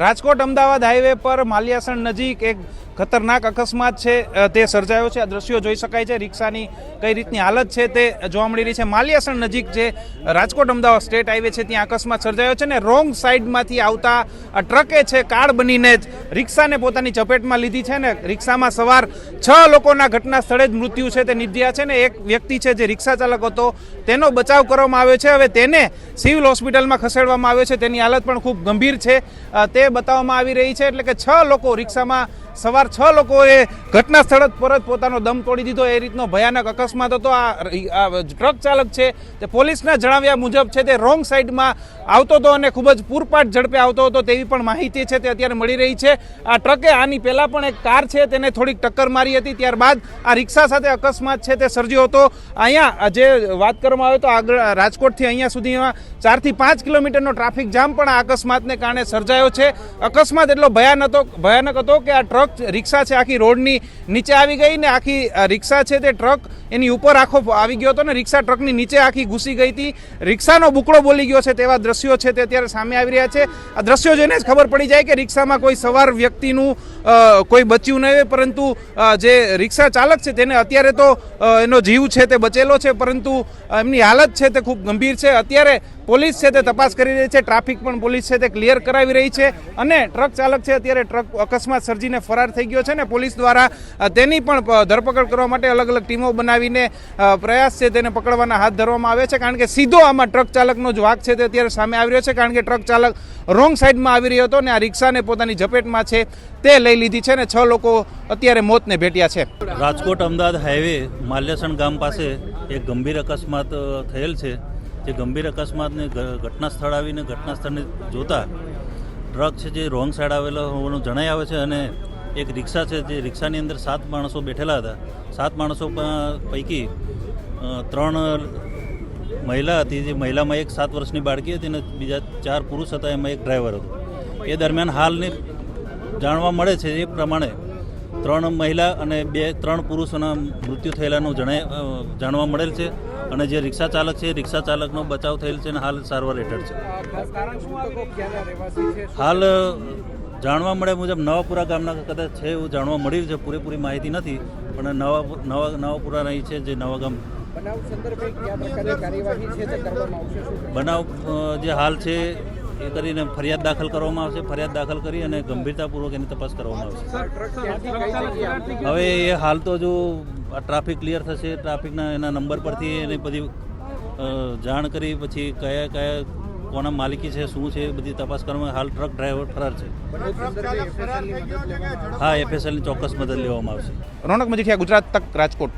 Rajkot Ahmedabad highway પર માલિયાસણ નજીક એક ખતરનાક અકસ્માત છે તે સર્જાયો છે. આ દ્રશ્યો જોઈ શકાય છે, રિક્ષાની કઈ રીતની હાલત છે તે જોવા મળી રહી છે. માલિયાસણ નજીક જે રાજકોટ અમદાવાદ સ્ટેટ હાઈવે છે, ત્યાં અકસ્માત સર્જાયો છે ને રોંગ સાઈડમાંથી આવતા ટ્રકે છે, કાર બનીને જ રિક્ષાને પોતાની ચપેટમાં લીધી છે ને રિક્ષામાં સવાર છ લોકોના ઘટના સ્થળે જ મૃત્યુ છે તે નિધ્યા છે ને એક વ્યક્તિ છે જે રિક્ષા ચાલક હતો, તેનો બચાવ કરવામાં આવ્યો છે. હવે તેને સિવિલ હોસ્પિટલમાં ખસેડવામાં આવ્યો છે. તેની હાલત પણ ખૂબ ગંભીર છે. તે બતાવવામાં આવી રહી છે એટલે કે છ લોકો રિક્ષામાં સવાર છ લોકોએ ઘટના સ્થળ પર જ પોતાનો દમ તોડી દીધો. એ રીતનો ભયાનક અકસ્માત હતો. આ ટ્રક ચાલક છે તે પોલીસના જણાવ્યા મુજબ છે તે રોંગ સાઈડમાં આવતો હતો અને ખૂબ જ પૂરપાટ ઝડપે આવતો હતો તેવી પણ માહિતી છે તે અત્યારે મળી રહી છે. આ ટ્રકે આની પહેલાં પણ એક કાર છે તેને થોડીક ટક્કર મારી હતી. ત્યારબાદ આ રિક્ષા સાથે અકસ્માત છે તે સર્જ્યો હતો. અહીંયા જે વાત કરવામાં આવે તો આગળ રાજકોટથી અહીંયા સુધીમાં ચારથી પાંચ કિલોમીટરનો ટ્રાફિક જામ પણ આ અકસ્માતને કારણે સર્જાયો છે. અકસ્માત એટલો ભયાન હતો ભયાનક હતો કે આ ટ્રક રિક્ષા છે આખી રોડની નીચે આવી ગઈ ને આખી રિક્ષા છે તે ટ્રક એની ઉપર આખો આવી ગયો હતો ને રિક્ષા ટ્રકની નીચે આખી ઘૂસી ગઈ હતી. રિક્ષાનો બુકડો બોલી ગયો છે તેવા દ્રશ્યો છે તે અત્યારે સામે આવી રહ્યા છે. આ દ્રશ્યો જોઈને જ ખબર પડી જાય કે રિક્ષામાં કોઈ સવાર વ્યક્તિનું કોઈ બચ્યું નહીં પરંતુ જે રિક્ષા ચાલક છે તેને અત્યારે તો એનો જીવ છે તે બચેલો છે, પરંતુ એમની હાલત છે તે ખૂબ ગંભીર છે. અત્યારે પોલીસ છે તે તપાસ કરી રહી છે. ટ્રાફિક પણ પોલીસ છે તે ક્લિયર કરાવી રહી છે. અને ટ્રક ચાલક છે અત્યારે ટ્રક અકસ્માત સર્જીને ફરાર થઈ ગયો છે ને પોલીસ દ્વારા તેની પણ ધરપકડ કરવા માટે અલગ અલગ ટીમો બનાવીને પ્રયાસ છે તેને પકડવાના હાથ ધરવામાં આવે છે. કારણ કે સીધો આમાં ટ્રક ચાલકનો જ વાક છે તે અત્યારે સામે આવી રહ્યો છે. કારણ કે ટ્રક ચાલક રોંગ સાઈડમાં આવી રહ્યો હતો અને આ રિક્ષાને પોતાની ઝપેટમાં છે તે લઈ લીધી છે ને છ લોકો અત્યારે મોતને ભેટ્યા છે. રાજકોટ અમદાવાદ હાઈવે, માલ્યાસણ ગામ પાસે એક ગંભીર અકસ્માત થયેલ છે. જે ગંભીર અકસ્માતને ઘટના સ્થળ આવીને ઘટના સ્થળને જોતા ટ્રક છે જે રોંગ સાઈડ આવેલો હોવાનું જણાઈ આવે છે અને એક રિક્ષા છે જે રિક્ષાની અંદર સાત માણસો બેઠેલા હતા. સાત માણસો પૈકી ત્રણ મહિલા હતી. જે મહિલામાં એક સાત વર્ષની બાળકી હતી અને બીજા ચાર પુરુષ હતા. એમાં એક ડ્રાઈવર હતો. એ દરમિયાન હાલની જાણવા મળે છે એ પ્રમાણે ત્રણ મહિલા અને બે, ત્રણ પુરુષોના મૃત્યુ થયેલાનું જણાય જાણવા મળેલ છે. અને જે રિક્ષા ચાલક છે રિક્ષા ચાલકનો બચાવ થયેલ છે અને હાલ સારવાર હેઠળ છે. હાલ જાણવા મળે મુજબ નવાપુરા ગામના કદાચ છે એવું જાણવા મળ્યું છે પૂરેપૂરી માહિતી નથી પણ નવા નવા નવાપુરા રહી છે જે નવા ગામ. બનાવ સંદર્ભે કયા પ્રકારની કાર્યવાહી છે તે કરવામાં આવશે શું બનાવ અ, જે હાલ છે એ કરીને ફરિયાદ દાખલ કરવામાં આવશે ફરિયાદ દાખલ કરી અને ગંભીરતાપૂર્વક એની તપાસ કરવામાં આવશે. હવે એ હાલ તો જો ટ્રાફિક ક્લિયર થશે ટ્રાફિકના એના નંબર પરથી એને બધી જાણ કરી પછી કયા કયા કોના માલિકી છે શું છે બધી તપાસ કરવામાં હાલ ટ્રક ડ્રાઈવર ફરાર છે. હા એફએસએલની ચોક્કસ મદદ લેવામાં આવશે. રોનક મજીઠિયા ગુજરાત તક રાજકોટ.